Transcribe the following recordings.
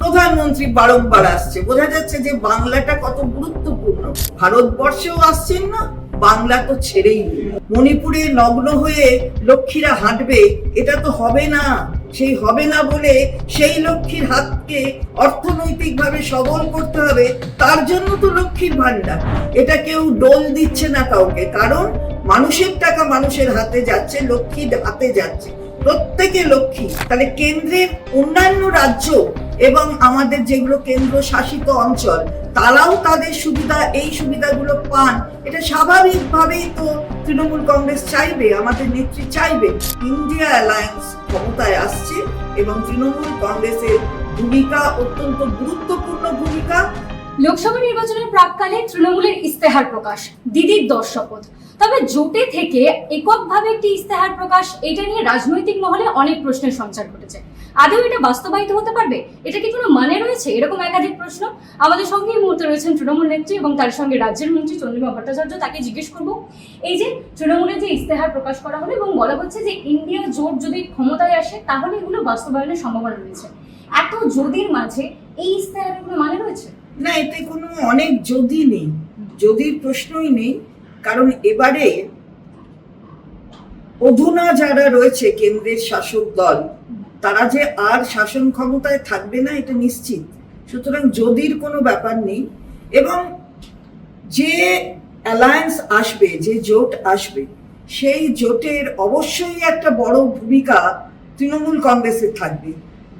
প্রধানমন্ত্রী বারংবার আসছে। বোঝা যাচ্ছে যে বাংলাটা কত গুরুত্বপূর্ণ। ভারতবর্ষেও আসছেন না, বাংলা তো ছেড়েই মণিপুরে নগ্ন হয়ে লক্ষ্মীরা হাঁটবে, এটা তো হবে না। সেই হবে না বলে সেই লক্ষ্মীর হাতকে অর্থনৈতিকভাবে সবল করতে হবে, তার জন্য তো লক্ষ্মীর ভান্ডার এটা কেউ ডোল দিচ্ছে না কাউকে, কারণ মানুষের টাকা মানুষের হাতে যাচ্ছে, লক্ষ্মীর হাতে যাচ্ছে। প্রত্যেকে লক্ষ্মী। তাহলে কেন্দ্রের অন্যান্য রাজ্য এবং আমাদের যেগুলো কেন্দ্র শাসিত অঞ্চল, তারাও তাদের সুবিধা, এই সুবিধাগুলো পান। এটা স্বাভাবিকভাবেই তো তৃণমূল কংগ্রেস চাইবে, আমাদের নেত্রী চাইবে। ইন্ডিয়া অ্যালায়েন্স ক্ষমতায় আসছে এবং তৃণমূল কংগ্রেসের ভূমিকা অত্যন্ত গুরুত্বপূর্ণ ভূমিকা। লোকসভা নির্বাচনের প্রাককালে তৃণমূলের ইস্তেহার প্রকাশ, দিদির দশ শপথ। তবে জোটে থেকে এককভাবে একটি ইস্তেহার প্রকাশ, এটা নিয়ে রাজনৈতিক মহলে অনেক প্রশ্নের সঞ্চার ঘটেছে। আদৌ এটা বাস্তবায়িত হতে পারবে? এটা কি কোনো মানে রয়েছে? এরকম একাধিক প্রশ্ন। আমাদের সঙ্গে এই মুহূর্তে রয়েছেন তৃণমূল নেত্রী এবং তার সঙ্গে রাজ্যের মন্ত্রী চন্দ্রিমা ভট্টাচার্য, তাকে জিজ্ঞেস করব, এই যে তৃণমূলের যে ইস্তেহার প্রকাশ করা হলো এবং বলা হচ্ছে যে ইন্ডিয়া জোট যদি ক্ষমতায় আসে, তাহলে এগুলো বাস্তবায়নের সম্ভাবনা রয়েছে। এত যদির মাঝে এই ইস্তেহারের কোনো মানে রয়েছে? না, এতে কোনো অনেক যদি নেই। যদির প্রশ্নই নেই। কারণ এবারে অধুনা যারা রয়েছে কেন্দ্রের শাসক দল তারা যে আর শাসন ক্ষমতায় থাকবে না, এটা নিশ্চিত। সুতরাং যদির কোনো ব্যাপার নেই, এবং যে অ্যালায়েন্স আসবে, যে জোট আসবে, সেই জোটের অবশ্যই একটা বড় ভূমিকা তৃণমূল কংগ্রেসের থাকবে।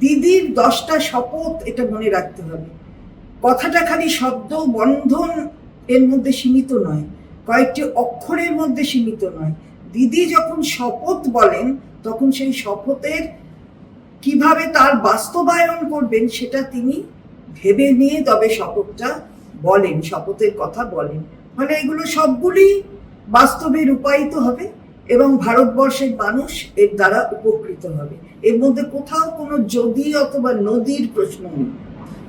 দিদির দশটা শপথ এটা মনে রাখতে হবে। কথাটা খালি শব্দ বন্ধন এর মধ্যে সীমিত নয়, কয়েকটি অক্ষরের মধ্যে সীমিত নয়। দিদি যখন শপথ বলেন, তখন সেই শপথের কীভাবে তার বাস্তবায়ন করবেন সেটা তিনি ভেবে নিয়ে তবে শপথটা বলেন, শপথের কথা বলেন। মানে এগুলো সবগুলি বাস্তবে রূপায়িত হবে এবং ভারতবর্ষের মানুষ এর দ্বারা উপকৃত হবে। এর মধ্যে কোথাও কোনো যদি অথবা নদীর প্রশ্ন নেই।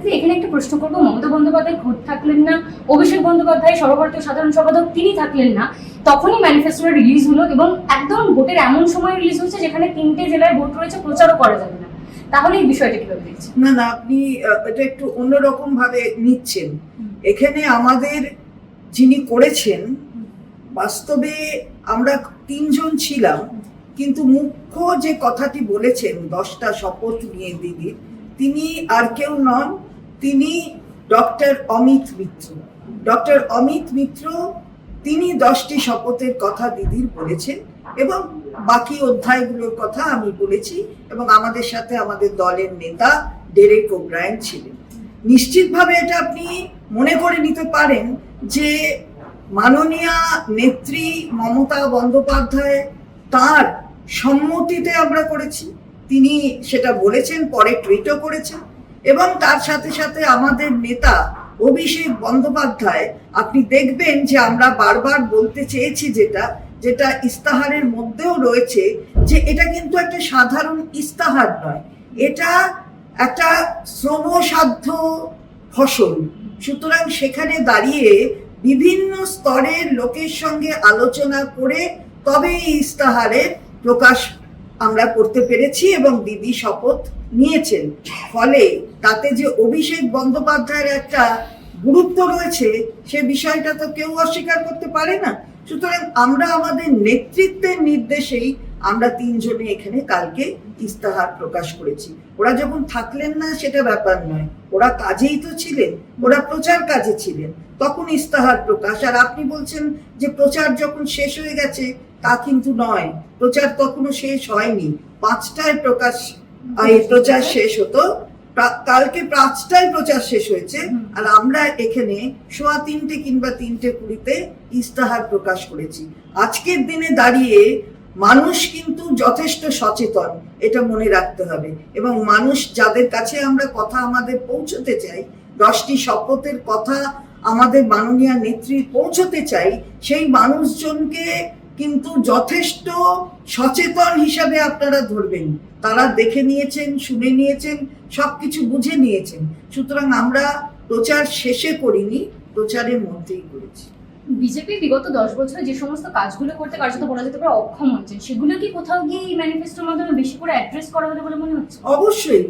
আচ্ছা, এখানে একটা প্রশ্ন করব। মমতা বন্দ্যোপাধ্যায় খোদ থাকলেন না অভিষেক বন্দ্যোপাধ্যায় সর্বভারতীয় সাধারণ সম্পাদক তিনি থাকলেন না। তখনই ম্যানিফেস্টোটা রিলিজ হলো এবং একদম ভোটের এমন সময় রিলিজ হচ্ছে যেখানে তিনটে জেলায় ভোট রয়েছে প্রচারও করা যাবে না। তাহলে এই বিষয়টা কীভাবে দেখছেন? না না আপনি এটা একটু অন্যরকম ভাবে নিচ্ছেন এখানে আমাদের যিনি করেছেন বাস্তবে আমরা তিনজন ছিলাম কিন্তু মুখ্য যে কথাটি বলেছেন দশটা শপথ নিয়ে দিদির তিনি আর কেউ নন তিনি ডক্টর অমিত মিত্র। ডক্টর অমিত মিত্র তিনি দশটি শপথের কথা দিদির বলেছেন এবং বাকি অধ্যায়গুলোর কথা আমি বলেছি এবং আমাদের সাথে আমাদের দলের নেতা ডেরেক ওব্রায়ন ছিলেন। নিশ্চিতভাবে এটা আপনি মনে করে নিতে পারেন যে মাননীয়া নেত্রী মমতা বন্দ্যোপাধ্যায় তার সম্মতিতে আমরা করেছি। তিনি সেটা বলেছেন, পরে টুইটও করেছেন। এবং তার সাথে সাথে আমাদের নেতা অভিষেক বন্দ্যোপাধ্যায়, আপনি দেখবেন যে আমরা বারবার বলতে চেয়েছি যেটা যেটা ইস্তাহারের মধ্যেও রয়েছে, যে এটা কিন্তু একটা সাধারণ ইস্তাহার নয়। এটা একটা শ্রমসাধ্য ফসল। সুতরাং সেখানে দাঁড়িয়ে বিভিন্ন স্তরের লোকের সঙ্গে আলোচনা করে তবে এই ইস্তাহারের প্রকাশ আমরা করতে পেরেছি এবং দিদি শপথ নিয়েছেন। ফলে তাতে যে অভিষেক বন্দ্যোপাধ্যায়ের একটা গুরুত্ব রয়েছে, সে বিষয়টা তো কেউ অস্বীকার করতে পারে না। সুতরাং আমরা আমাদের নেতৃত্বের নির্দেশেই আমরা তিনজনে এখানে কালকে ইস্তাহার প্রকাশ করেছি। ওরা যখন থাকলেন না, সেটা ব্যাপার নয়। ওরা কাজেই তো ছিলেন, ওরা প্রচার কাজে ছিলেন, তখন ইস্তাহার প্রকাশ। আর আপনি বলছেন যে প্রচার যখন শেষ হয়ে গেছে, তা কিন্তু নয়। প্রচার তখনও শেষ হয়নি। পাঁচটায় প্রকাশ এই প্রচার শেষ হতো। কালকে পাঁচটায় প্রচার শেষ হয়েছে। আর আমরা এখানে সোয়া তিনটে কিংবা তিনটে কুড়িতে ইস্তাহার প্রকাশ করেছি। আজকের দিনে দাঁড়িয়ে মানুষ কিন্তু যথেষ্ট সচেতন এটা মনে রাখতে হবে। এবং মানুষ যাদের কাছে আমরা কথা আমাদের পৌঁছতে চাই দশটি শপথের কথা আমাদের মাননীয় নেত্রী পৌঁছতে চাই সেই মানুষজনকে কিন্তু যথেষ্ট সচেতন হিসাবে আপনারা ধরবেন। তারা দেখে নিয়েছেন শুনে নিয়েছেন সবকিছু বুঝে নিয়েছেন। সুতরাং আমরা প্রচার শেষে করিনি প্রচারের মধ্যেই করেছি বিজেপি বিগত দশ বছরে যে সমস্ত কাজগুলো করতে কার্যত বলা যেতে পারে অক্ষম হয়েছে সেগুলো কি কোথাও গিয়ে এই ম্যানিফেস্টোর মাধ্যমে বেশি করে অ্যাড্রেস করা হবে বলে মনে হচ্ছে? অবশ্যই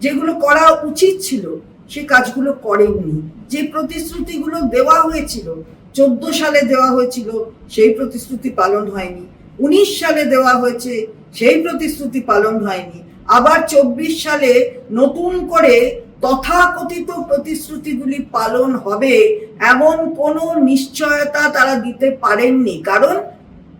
যেগুলো করা উচিত ছিল সে কাজগুলো করেননি। যে প্রতিশ্রুতিগুলো দেওয়া হয়েছিল চোদ্দ সালে দেওয়া হয়েছিল, সেই প্রতিশ্রুতি পালন হয়নি। উনিশ সালে দেওয়া হয়েছে, সেই প্রতিশ্রুতি পালন হয়নি। আবার চব্বিশ সালে নতুন করে তথাকথিত প্রতিশ্রুতিগুলি পালন হবে, এমন কোনো নিশ্চয়তা তারা দিতে পারেননি। কারণ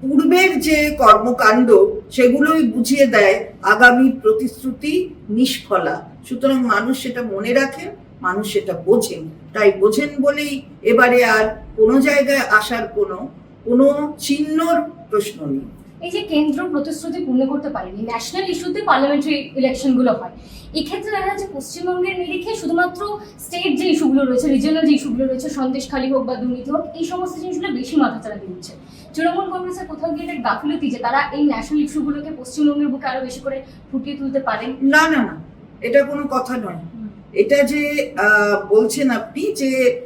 পূর্বের যে কর্মকাণ্ড, সেগুলোই বুঝিয়ে দেয় আগামী প্রতিশ্রুতি নিষ্ফলা। সুতরাং মানুষ সেটা মনে রাখেন, মানুষ সেটা বোঝেন। তাই বোঝেন বলেই এবারে আর কোনো জায়গায় আসার কোনো কোনো চিহ্নর প্রশ্ন নেই। এই যে কেন্দ্র প্রতিশ্রুতি পূর্ণ করতে পারেনি ন্যাশনাল ইস্যুতে পার্লামেন্টারি ইলেকশনগুলো হয় এক্ষেত্রে দেখা যাচ্ছে পশ্চিমবঙ্গের নিরিখে শুধুমাত্র স্টেট যে ইস্যুগুলো রয়েছে রিজিয়নাল যে ইস্যুগুলো রয়েছে সন্দেশখালী হোক বা দুর্নীতি হোক এই সমস্ত জিনিসগুলো বেশি মাথাচাড়া দিচ্ছে। তৃণমূল কংগ্রেসের কোথাও গিয়ে এটা গাফিলতি যে তারা এই ন্যাশনাল ইস্যুগুলোকে পশ্চিমবঙ্গের বুকে আরও বেশি করে ফুটিয়ে তুলতে পারেন। না না না এটা কোনো কথা নয়। এটা যে বলছেন আপনি যে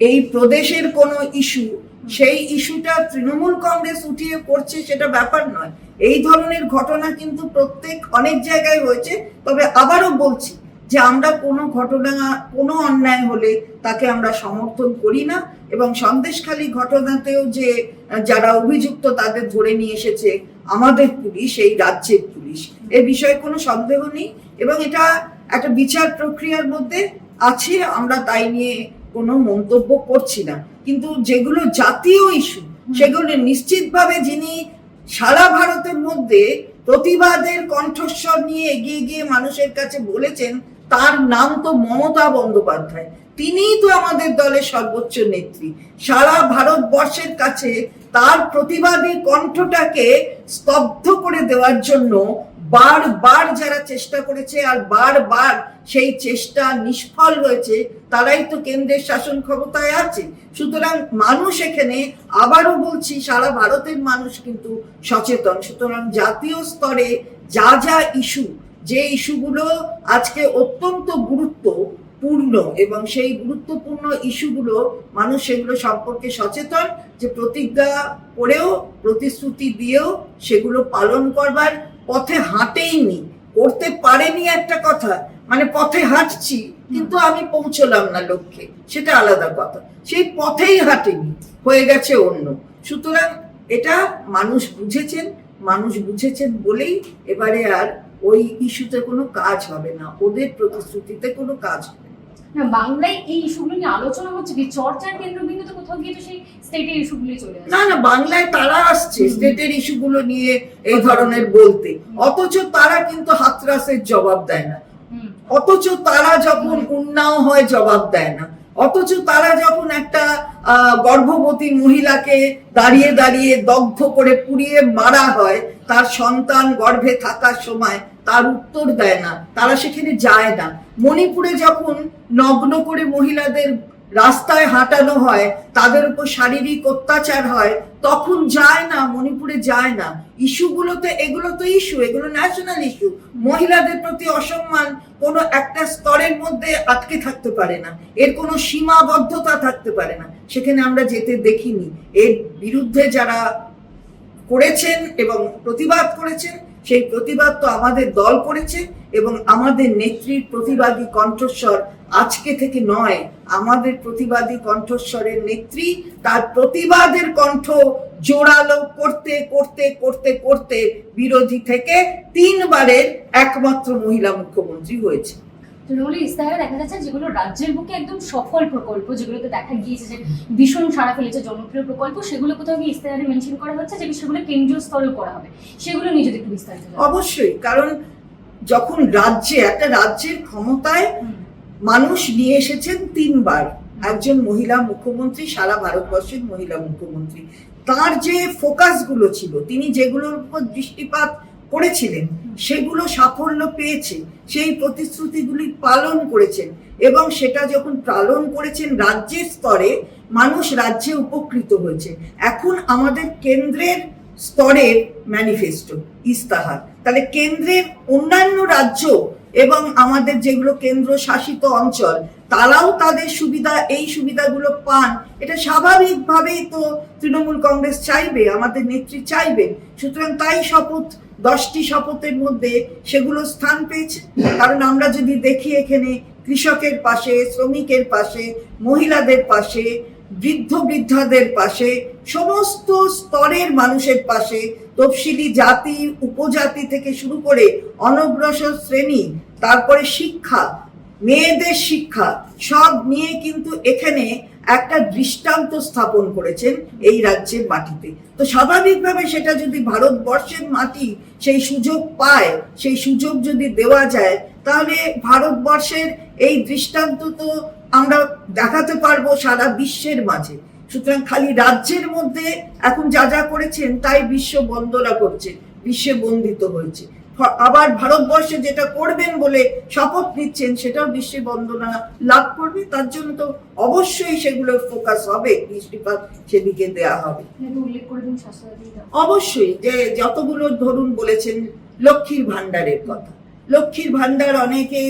এই- প্রদেশের কোনো ইস্যু, সেই ইস্যুটা তৃণমূল কংগ্রেস উঠিয়ে করছে সেটা ব্যাপার নয়। এই ধরনের ঘটনা কিন্তু প্রত্যেক, অনেক জায়গায় হয়েছে, তবে আবারও বলছি যে আমরা কোনো ঘটনা, কোনো অন্যায় হলে তাকে আমরা সমর্থন করি না এবং সন্দেশখালী ঘটনাতেও যে, যারা অভিযুক্ত তাদের ধরে নিয়ে এসেছে আমাদের পুলিশ, এই রাজ্যের পুলিশ, এ বিষয়ে কোনো সন্দেহ নেই এবং এটা একটা বিচার প্রক্রিয়ার মধ্যে আছে আমরা তাই নিয়ে কোনো মন্তব্য করছি না। কিন্তু যেগুলো জাতীয় ইস্যু সেগুলো নিশ্চিতভাবে যিনি সারা ভারতের মধ্যে প্রতিবাদের কণ্ঠস্বর নিয়ে এগিয়ে গিয়ে মানুষের কাছে বলেছেন তার নাম তো মমতা বন্দ্যোপাধ্যায়। তিনিই তো আমাদের দলের সর্বোচ্চ নেত্রী। সারা ভারতবর্ষের কাছে তার প্রতিবাদী কণ্ঠটাকে স্তব্ধ করে দেওয়ার জন্য বারবার যারা চেষ্টা করেছে আর বারবার সেই চেষ্টা নিষ্ফল হয়েছে, তারাই তো কেন্দ্রের শাসন ক্ষমতায় আছে। সুতরাং মানুষ এখানে, আবারও বলছি, সারা ভারতের মানুষ কিন্তু সচেতন। সুতরাং জাতীয় স্তরে যা যা ইস্যু, যে ইস্যুগুলো আজকে অত্যন্ত গুরুত্বপূর্ণ এবং সেই গুরুত্বপূর্ণ ইস্যুগুলো মানুষ সেগুলো সম্পর্কে সচেতন, যে প্রতিজ্ঞা করেও, প্রতিশ্রুতি দিয়েও সেগুলো পালন করবার পথে হাঁটেইনি, করতে পারেনি একটা কথা মানে পথে হাঁটছি, কিন্তু আমি পৌঁছলাম না লক্ষ্যে সেটা আলাদা কথা। সেই পথেই হাঁটেনি, হয়ে গেছে অন্য। সুতরাং এটা মানুষ বুঝেছেন মানুষ বুঝেছেন বলেই এবারে আর ওই ইস্যুতে কোনো কাজ হবে না, ওদের প্রতিশ্রুতিতে কোনো কাজ হবে না বাংলায় এই ইস্যুগুলো নিয়ে আলোচনা হচ্ছে কি? চর্চার কোথাও গিয়ে তো সেই স্টেটের ইস্যুগুলোই চলে আসছে। না না বাংলায় তারা আসছে স্টেটের ইস্যুগুলো নিয়ে এই ধরনের বলতে। অথচ তারা কিন্তু হাতরাসের জবাব দেয় না। অথচ তারা যখন উন্নাও হয় জবাব দেয় না। অথচ তারা যখন একটা গর্ভবতী মহিলাকে দাঁড়িয়ে দাঁড়িয়ে দগ্ধ করে পুড়িয়ে মারা হয়, তার সন্তান গর্ভে থাকার সময় তার উত্তর দেয় না, তারা সেখানে যায় না। মণিপুরে যখন নগ্ন করে মহিলাদের রাস্তায় হাঁটানো হয়, তাদের উপর শারীরিক অত্যাচার হয়, তখন যায় না, মণিপুরে যায় না। ইস্যুগুলোতে এগুলো তো ইস্যু, এগুলো ন্যাশনাল ইস্যু। মহিলাদের প্রতি অসম্মান কোনো একটা স্তরের মধ্যে আটকে থাকতে পারে না। এর কোনো সীমাবদ্ধতা থাকতে পারে না। সেখানে আমরা যেতে দেখিনি। এর বিরুদ্ধে যারা করেছেন এবং প্রতিবাদ করেছেন সেই প্রতিবাদ তো আমাদের দল করেছে এবং আমাদের নেত্রীর প্রতিবাদী কণ্ঠস্বর আজকে থেকে নয়। আমাদের প্রতিবাদী কণ্ঠস্বরের নেত্রী তার প্রতিবাদের কণ্ঠ জোরালো করতে করতে করতে করতে বিরোধী থেকে তিনবারের একমাত্র মহিলা মুখ্যমন্ত্রী হয়েছে। তৃণমূলের ইস্তাহারে দেখা যাচ্ছে যেগুলো রাজ্যের বুকে একদম সফল প্রকল্প যেগুলোতে দেখা গিয়েছে যে ভীষণ সারা ফেলেছে জনপ্রিয় প্রকল্প সেগুলো কোথাও গিয়ে ইস্তাহারে মেনশন করা হচ্ছে যে সেগুলো কেন্দ্রীয় স্তরেও করা হবে। সেগুলো নিয়ে যদি একটু বিস্তারিত অবশ্যই কারণ যখন রাজ্যে একটা রাজ্যের ক্ষমতায় মানুষ নিয়ে এসেছেন তিনবার একজন মহিলা মুখ্যমন্ত্রী সারা ভারতবর্ষের মহিলা মুখ্যমন্ত্রী। তার যে ফোকাসগুলো ছিল তিনি যেগুলোর উপর দৃষ্টিপাত করেছিলেন, সেগুলো সাফল্য পেয়েছে, সেই প্রতিশ্রুতিগুলি পালন করেছেন এবং সেটা যখন পালন করেছেন রাজ্যের স্তরে, মানুষ রাজ্যে উপকৃত হয়েছে। এখন আমাদের কেন্দ্রের স্তরের ম্যানিফেস্টো ইস্তাহার। তাহলে কেন্দ্রের অন্যান্য রাজ্য এবং আমাদের যেগুলো কেন্দ্র শাসিত অঞ্চল, তারাও তাদের সুবিধা, এই সুবিধাগুলো পান। এটা স্বাভাবিকভাবেই তো তৃণমূল কংগ্রেস চাইবে, আমাদের নেত্রী চাইবে। সুতরাং তাই শপথ, দশটি শপথের মধ্যে সেগুলো স্থান পেয়েছে। কারণ আমরা যদি দেখি এখানে কৃষকের পাশে, শ্রমিকের পাশে, মহিলাদের পাশে, বৃদ্ধ বৃদ্ধাদের পাশে, সমস্ত স্তরের মানুষের পাশে, তফসিলি জাতি, উপজাতি থেকে শুরু করে অনগ্রসর শ্রেণি তারপরে শিক্ষা, মেয়েদের শিক্ষা, সব নিয়ে কিন্তু এখানে একটা দৃষ্টান্ত স্থাপন করেছেন এই রাজ্যের মাটিতে। তো স্বাভাবিকভাবে সেটা যদি ভারতবর্ষের মাটি সেই সুযোগ পায়, সেই সুযোগ যদি দেওয়া যায়, তাহলে ভারতবর্ষের এই দৃষ্টান্ত তো আমরা দেখাতে পারব সারা বিশ্বের মাঝে। সুতরাং খালি রাজ্যের মধ্যে এখন যা যা করেছেন, তাই বিশ্ব বন্দনা করছে, বিশ্বে বন্দিত হয়েছে। আবার ভারতবর্ষে যেটা করবেন বলে শপথ নিচ্ছেন সেটাও বিশ্বে বন্দনা লাভ করবে। তার জন্য তো অবশ্যই সেগুলোর ফোকাস হবে দৃষ্টিপাত সেদিকে দেয়া হবে। অবশ্যই যে যতগুলো ধরুন বলেছেন লক্ষ্মীর ভান্ডারের কথা। লক্ষ্মীর ভান্ডার অনেকে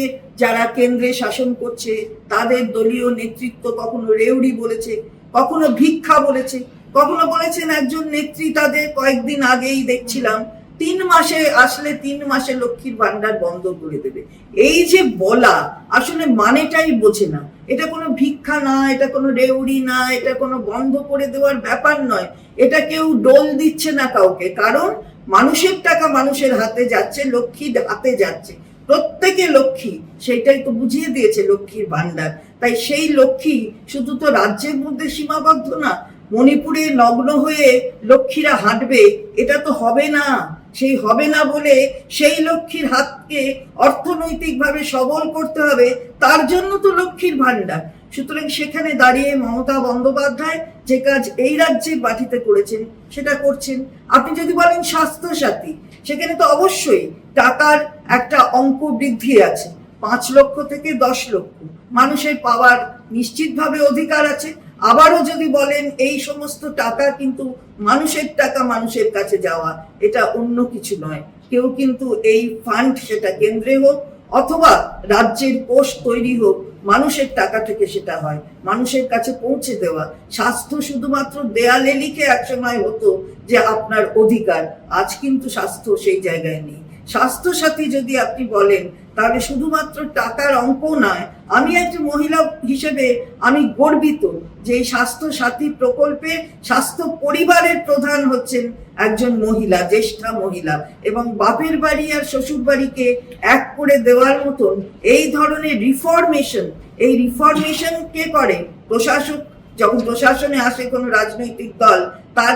যারা কেন্দ্রে শাসন করছে তাদের দলীয় নেতৃত্ব কখনো রেউড়ি বলেছে কখনো ভিক্ষা বলেছে কখনো বলেছেন একজন নেত্রী তাদের কয়েকদিন আগেই দেখছিলাম তিন মাসে আসলে তিন মাসে লক্ষ্মীর ভান্ডার বন্ধ করে দেবে। এই যে বলা, আসলে মানেটাই বোঝে না। এটা কোনো ভিক্ষা না, এটা কোনো রেউড়ি না, এটা কোনো বন্ধ করে দেওয়ার ব্যাপার নয়। এটা কেউ ডোল দিচ্ছে না কাউকে। কারণ মানুষের টাকা মানুষের হাতে যাচ্ছে, লক্ষ্মীর হাতে যাচ্ছে। প্রত্যেকে লক্ষ্মী সেটাই তো বুঝিয়ে দিয়েছে লক্ষ্মীর ভান্ডার। তাই সেই লক্ষ্মী শুধু তো রাজ্যের মধ্যে সীমাবদ্ধ না, মণিপুরে নগ্ন হয়ে লক্ষ্মীরা হাঁটবে, এটা তো হবে না। সেই হবে না বলে সেই লক্ষ্মীর হাতকে অর্থনৈতিকভাবে সবল করতে হবে, তার জন্য তো লক্ষ্মীর ভান্ডার সুতরাং সেখানে দাঁড়িয়ে মমতা বন্দ্যোপাধ্যায় যে কাজ এই রাজ্যের বাটিতে করেছেন, সেটা করছেন। আপনি যদি বলেন স্বাস্থ্য সাথী সেখানে তো অবশ্যই টাকার একটা অঙ্ক বৃদ্ধি আছে। পাঁচ লক্ষ থেকে দশ লক্ষ। মানুষের পাওয়ার নিশ্চিতভাবে অধিকার আছে। আবারও যদি বলেন এই সমস্ত টাকা কিন্তু মানুষের টাকা মানুষের কাছে যাওয়া, এটা অন্য কিছু নয়। কেউ কিন্তু এই ফান্ড সেটা কেন্দ্রে হোক অথবা রাজ্যের কোষ তৈরি হোক, মানুষের টাকা থেকে সেটা হয়। মানুষের কাছে পৌঁছে দেওয়া। স্বাস্থ্য শুধুমাত্র দেয়ালে লিখে একসময় হতো যে আপনার অধিকার। আজ কিন্তু স্বাস্থ্য সেই জায়গায় নেই। স্বাস্থ্য সাথী যদি আপনি বলেন তাহলে শুধুমাত্র টাকার অঙ্ক নয়, আমি একজন মহিলা হিসেবে আমি গর্বিত যে এই স্বাস্থ্য সাথী প্রকল্পে স্বাস্থ্য পরিবারের প্রধান হচ্ছেন একজন মহিলা, জ্যেষ্ঠা মহিলা এবং বাপের বাড়ি আর শ্বশুর বাড়িকে এক করে দেওয়ার মতন এই ধরনের রিফরমেশন এই রিফরমেশন কে করে? প্রশাসক, যখন প্রশাসনে আসে কোনো রাজনৈতিক দল, তার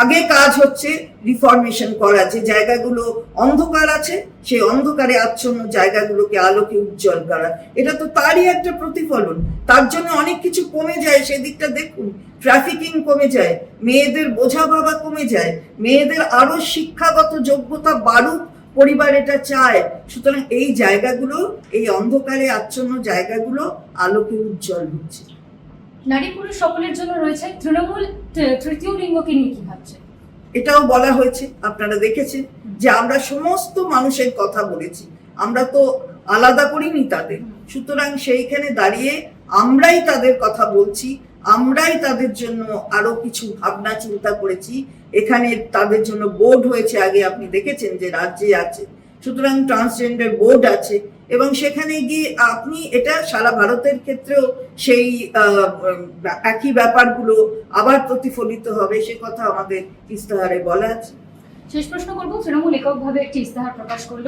আগে কাজ হচ্ছে রিফরমেশন করা, যে জায়গাগুলো অন্ধকার আছে, সেই অন্ধকারে আচ্ছন্ন জায়গাগুলোকে আলোকে উজ্জ্বল করা। এটা তো তারই একটা প্রতিফলন। তার জন্য অনেক কিছু কমে যায়, সেদিকটা দেখুন। ট্রাফিকিং কমে যায়, মেয়েদের বোঝা বাবা কমে যায়, মেয়েদের আরও শিক্ষাগত যোগ্যতা বাড়ুক পরিবার এটা চায়। সুতরাং এই জায়গাগুলো, এই অন্ধকারে আচ্ছন্ন জায়গাগুলো আলোকে উজ্জ্বল হচ্ছে। নারী পুরুষ সকলের জন্য রয়েছে তৃণমূল তৃতীয় লিঙ্গকে নিয়ে কি ভাবছে? এটাও বলা হয়েছে, আপনারা দেখেছেন, যে আমরা সমস্ত মানুষের কথা বলেছি, আমরা তো আলাদা করিনি তাদের। সুতরাং সেইখানে দাঁড়িয়ে আমরাই তাদের কথা বলছি, আমরাই তাদের জন্য আরও কিছু ভাবনা চিন্তা করেছি। এখানে তাদের জন্য বোর্ড হয়েছে, আগে আপনি দেখেছেন যে রাজ্যে আছে। সুতরাং ট্রান্সজেন্ডার বোর্ড আছে এবং সেখানে গিয়ে আপনি এটা সারা ভারতের ক্ষেত্রেও সেই একই ব্যাপারগুলো আবার প্রতিফলিত হবে, সে কথা আমাদের ইস্তাহারে বলা আছে। শেষ প্রশ্ন করব। তৃণমূল এককভাবে একটি ইস্তেহার প্রকাশ করল।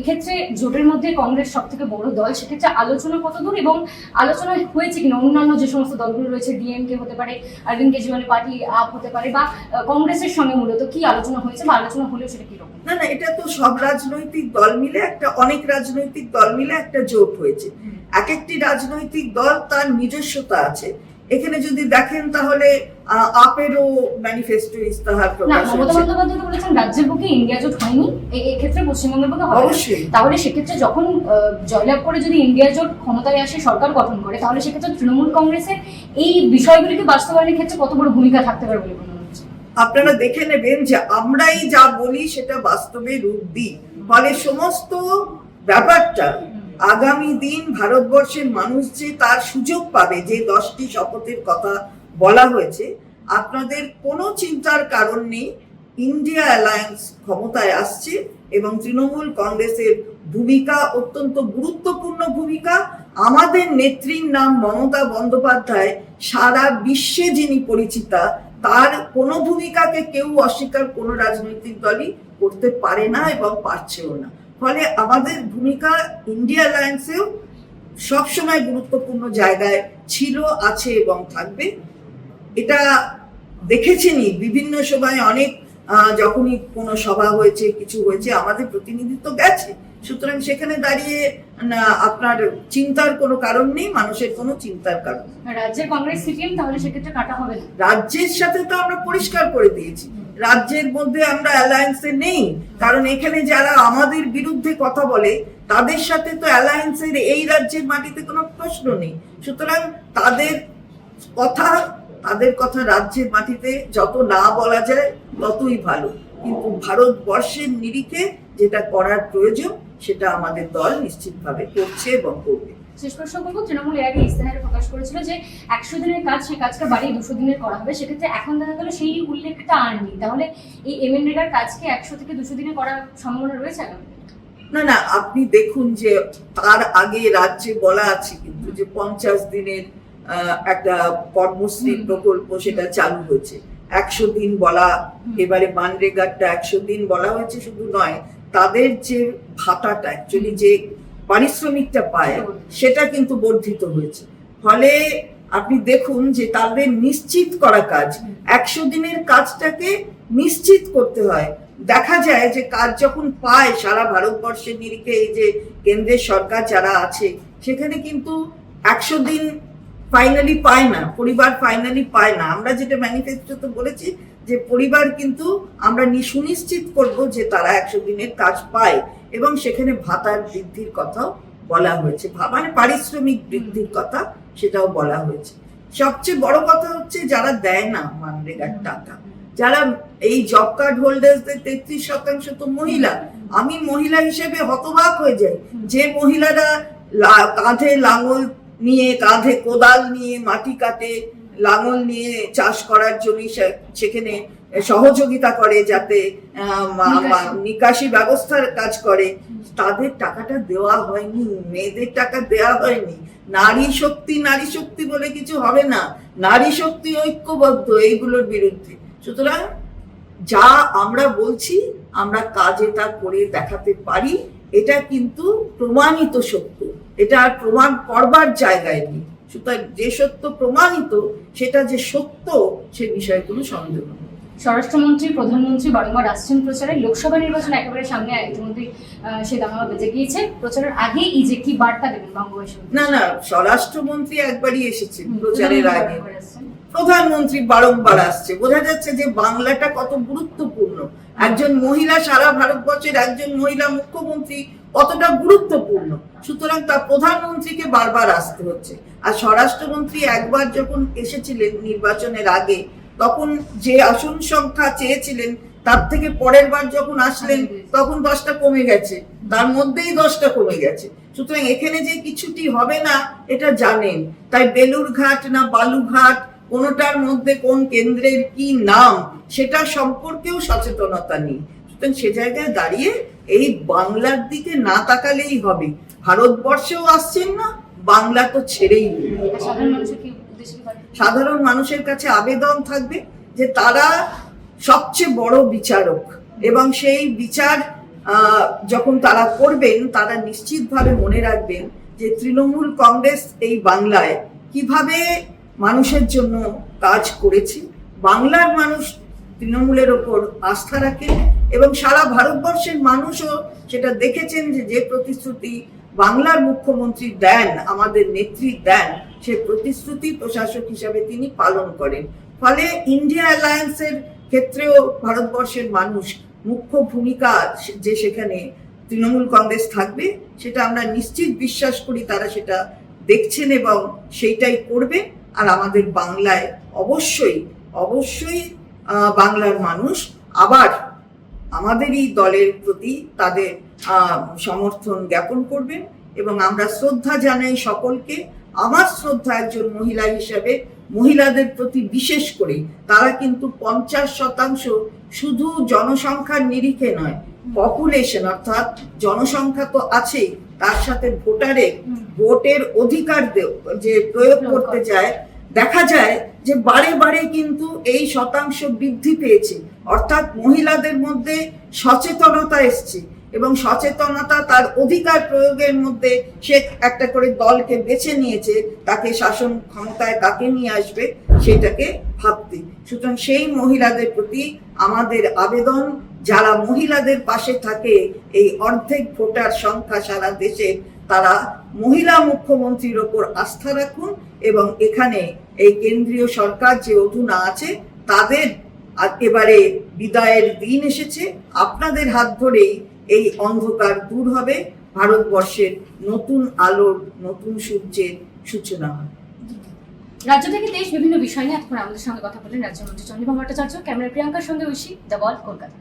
এক্ষেত্রে জোটের মধ্যে কংগ্রেস সব থেকে বড় দল সেক্ষেত্রে আলোচনা কতদূর এবং আলোচনা হয়েছে কিনা? অন্যান্য যে সমস্ত দলগুলো রয়েছে ডিএমকে হতে পারে অরবিন্দ কেজরিওয়ালের পার্টি আপ হতে পারে বা কংগ্রেসের সঙ্গে মূলত কি আলোচনা হয়েছে বা আলোচনা হলেও সেটা কীরকম না না এটা তো সব রাজনৈতিক দল মিলে একটা অনেক রাজনৈতিক দল মিলে একটা জোট হয়েছে। এক একটি রাজনৈতিক দল তার নিজস্বতা আছে। এখানে যদি দেখেন তাহলে আপেরও ম্যানিফেস্টো ইস্তাহার না প্রকাশ মমতা বন্দ্যোপাধ্যায় বলেছেন রাজ্যের পক্ষে ইন্ডিয়া জোট হয়নি। এ- এক্ষেত্রে পশ্চিমবঙ্গের পক্ষে হবে অবশ্যই। তাহলে সেক্ষেত্রে যখন জয়লাভ করে যদি ইন্ডিয়া জোট ক্ষমতায় আসে সরকার গঠন করে তাহলে সেক্ষেত্রে তৃণমূল কংগ্রেসের এই বিষয়গুলিকে বাস্তবায়নের ক্ষেত্রে কত বড় ভূমিকা থাকতে পারে বলে মনে হচ্ছে? আপনারা দেখে নেবেন যে আমরাই যা বলি সেটা বাস্তবে রূপ দিই। ফলে সমস্ত ব্যাপারটা আগামী দিন ভারতবর্ষের মানুষ যে তার সুযোগ পাবে, যে দশটি শপথের কথা বলা হয়েছে, আপনাদের কোনো চিন্তার কারণ নেই, ইন্ডিয়া অ্যালায়েন্স ক্ষমতায় আসছে এবং তৃণমূল কংগ্রেসের ভূমিকা অত্যন্ত গুরুত্বপূর্ণ ভূমিকা। আমাদের নেত্রীর নাম মমতা বন্দ্যোপাধ্যায় সারা বিশ্বে যিনি পরিচিতা, তার কোনো ভূমিকাকে কেউ অস্বীকার কোনো রাজনৈতিক দলই করতে পারে না এবং পারছেও না। ফলে আমাদের ভূমিকা ইন্ডিয়া অ্যালায়েন্সেও সবসময় গুরুত্বপূর্ণ জায়গায় ছিল আছে এবং থাকবে। এটা দেখেছেনই বিভিন্ন সময় অনেক যখনই কোনো সভা হয়েছে কিছু হয়েছে আমাদের প্রতিনিধিত্ব গেছে। সুতরাং সেখানে দাঁড়িয়ে আপনার চিন্তার কোনো কারণ নেই মানুষের কোনো চিন্তার কারণ নেই। রাজ্যের কংগ্রেস সিপিএম তাহলে সেক্ষেত্রে কাটা হবে না। রাজ্যের সাথে তো আমরা পরিষ্কার করে দিয়েছি। রাজ্যের মধ্যে আমরা অ্যালায়েন্সে নেই। কারণ এখানে যারা আমাদের বিরুদ্ধে কথা বলে, তাদের সাথে তো অ্যালায়েন্সের এই রাজ্যের মাটিতে কোনো প্রশ্ন নেই। সুতরাং তাদের কথা তাদের কথা রাজ্যের মাটিতে যত না বলা যায়, ততই ভালো। কিন্তু ভারতবর্ষের নিরিখে যেটা করার প্রয়োজন, সেটা আমাদের দল নিশ্চিতভাবে করছে এবং করবে। শেষ প্রশ্ন করব। তৃণমূল এর আগে ইস্তেহারে প্রকাশ করেছিল যে একশো দিনের কাজ সেই কাজটা বাড়িয়ে দুশো দিনের করা হবে। সেক্ষেত্রে এখন দেখা গেল সেই উল্লেখটা আর নেই। তাহলে এই এমএনরেগার কাজকে একশো থেকে দুশো দিনে করার সম্ভাবনা রয়েছে না না আপনি দেখুন যে তার আগে রাজ্যে বলা আছে কিন্তু যে পঞ্চাশ দিনের একটা কর্মশ্রী প্রকল্প সেটা চালু হয়েছে। একশো দিন বলা। এবারে মানরেগারটা একশো দিন বলা হয়েছে শুধু নয় তাদের যে ভাতাটা অ্যাকচুয়ালি যে পারিশ্রমিকটা পায়, সেটা কিন্তু বর্ধিত হয়েছে। ফলে আপনি দেখুন যে তাদের নিশ্চিত করা কাজ, একশো দিনের কাজটাকে নিশ্চিত করতে হয়। দেখা যায় যে কাজ যখন পায়, সারা ভারতবর্ষের নিরিখে এই যে কেন্দ্রের সরকার যারা আছে, সেখানে কিন্তু একশো দিন ফাইনালি পায় না, পরিবার ফাইনালি পায় না। আমরা যেটা ম্যানিফেস্টোতে বলেছি যে পরিবার কিন্তু আমরা সুনিশ্চিত করব যে তারা একশো দিনের কাজ পায়। এবং সেখানে ভাতার বৃদ্ধির কথাও বলা হয়েছে। মানে পারিশ্রমিক বৃদ্ধির কথা সেটাও বলা হয়েছে। সবচেয়ে বড় কথা হচ্ছে যারা দেয় না মানরেগার টাকা, যারা এই জব কার্ড হোল্ডারদের তেত্রিশ শতাংশ তো মহিলা, আমি মহিলা হিসেবে হতবাক হয়ে যাই। যে মহিলারা কাঁধে লাঙল নিয়ে, কাঁধে কোদাল নিয়ে, মাটি কাটে, লাঙল নিয়ে চাষ করার জন্য সেখানে সহযোগিতা করে যাতে নিকাশি। ব্যবস্থার কাজ করে। তাদের টাকাটা দেওয়া হয়নি মেয়েদের টাকা দেওয়া হয়নি। নারী শক্তি নারী শক্তি বলে কিছু হবে না। নারী শক্তি ঐক্যবদ্ধ এইগুলোর বিরুদ্ধে। সুতরাং যা আমরা বলছি আমরা কাজে তা করে দেখাতে পারি। এটা কিন্তু প্রমাণিত সত্য। এটা আর প্রমাণ করবার জায়গায় নেই। সুতরাং যে সত্য প্রমাণিত সেটা যে সত্য সে বিষয়ে কোনো সন্দেহ নেই। স্বরাষ্ট্রমন্ত্রী প্রধানমন্ত্রী বারংবার আসছেন প্রচারে। লোকসভা নির্বাচন একেবারে সামনে ইতিমধ্যে সে দামামা বেজে গিয়েছে। প্রচারের আগেই এই যে কি বার্তা দেবেন বঙ্গবাসী না না স্বরাষ্ট্রমন্ত্রী একবারই এসেছেন প্রচারের আগে। প্রধানমন্ত্রী বারংবার আসছে। বোঝা যাচ্ছে যে বাংলাটা কত গুরুত্বপূর্ণ। একজন মহিলা সারা ভারতবর্ষের একজন মহিলা মুখ্যমন্ত্রী কতটা গুরুত্বপূর্ণ। সুতরাং তার প্রধানমন্ত্রীকে বারবার আসতে হচ্ছে। আর স্বরাষ্ট্রমন্ত্রী একবার যখন এসেছিলেন নির্বাচনের আগে তখন যে আসন সংখ্যা চেয়েছিলেন তার থেকে পরের বার যখন আসলেন তখন দশটা কমে গেছে। তার মধ্যেই দশটা কমে গেছে। সুতরাং এখানে যে কিছুটি হবে না এটা জানেন। তাই বেলুরঘাট না বালুঘাট কোনোটার মধ্যে কোন কেন্দ্রের কি নাম সেটা সম্পর্কেও সচেতনতা নেই। সুতরাং সে জায়গায় দাঁড়িয়ে এই বাংলার দিকে না তাকালেই হবে। ভারতবর্ষেও আসছেন না বাংলা তো ছেড়েই সাধারণ মানুষের কাছে আবেদন থাকবে যে তারা সবচেয়ে বড় বিচারক এবং সেই বিচার যখন তারা করবেন, তারা নিশ্চিতভাবে মনে রাখবেন যে তৃণমূল কংগ্রেস এই বাংলায় কীভাবে মানুষের জন্য কাজ করেছে। বাংলার মানুষ তৃণমূলের ওপর আস্থা রাখেন এবং সারা ভারতবর্ষের মানুষও সেটা দেখেছেন যে যে প্রতিশ্রুতি বাংলার মুখ্যমন্ত্রী দেন, আমাদের নেত্রী দেন, সে প্রতিশ্রুতি প্রশাসক হিসাবে তিনি পালন করেন। ফলে ইন্ডিয়া অ্যালায়েন্সের ক্ষেত্রেও ভারতবর্ষের মানুষ মুখ্য ভূমিকা যে সেখানে তৃণমূল কংগ্রেস থাকবে, সেটা আমরা নিশ্চিত বিশ্বাস করি তারা সেটা দেখছেন এবং সেইটাই করবে। আর আমাদের বাংলায় অবশ্যই অবশ্যই বাংলার মানুষ আবার আমাদেরই দলের প্রতি তাদের সমর্থন জ্ঞাপন করবেন এবং আমরা শ্রদ্ধা জানাই সকলকে। আমার শ্রদ্ধা একজন মহিলা হিসাবে মহিলাদের প্রতি বিশেষ করে, তারা কিন্তু পঞ্চাশ শতাংশ শুধু জনসংখ্যার নিরিখে নয় পপুলেশন অর্থাৎ জনসংখ্যা তো আছেই, তার সাথে ভোটারে ভোটের অধিকার যে প্রয়োগ করতে যায়। দেখা যায় যে বারে বারে কিন্তু এই শতাংশ বৃদ্ধি পেয়েছে। অর্থাৎ মহিলাদের মধ্যে সচেতনতা এসছে এবং সচেতনতা তার অধিকার প্রয়োগের মধ্যে সে একটা করে দলকে বেছে নিয়েছে, তাকে শাসন ক্ষমতায় তাকে নিয়ে আসবে সেটাকে ভাবতে। সুতরাং সেই মহিলাদের প্রতি আমাদের আবেদন, যারা মহিলাদের পাশে থাকে, এই অর্ধেক ভোটার সংখ্যা সারা দেশে, তারা মহিলা মুখ্যমন্ত্রীর ওপর আস্থা রাখুন এবং এখানে এই কেন্দ্রীয় সরকার যে অধুনা আছে, তাদের একেবারে বিদায়ের দিন এসেছে। আপনাদের হাত ধরেই এই অন্ধকার দূর হবে। ভারতবর্ষের নতুন আলোর, নতুন সূর্যের সূচনা হবে। রাজ্য থেকে দেশ বিভিন্ন বিষয় নিয়ে এখন আমাদের সঙ্গে কথা বলেন রাজ্যমন্ত্রী চন্দ্রিমা ভট্টাচার্য। ক্যামেরা প্রিয়াঙ্কার সঙ্গে ঐশী, দ্য বল, কলকাতা।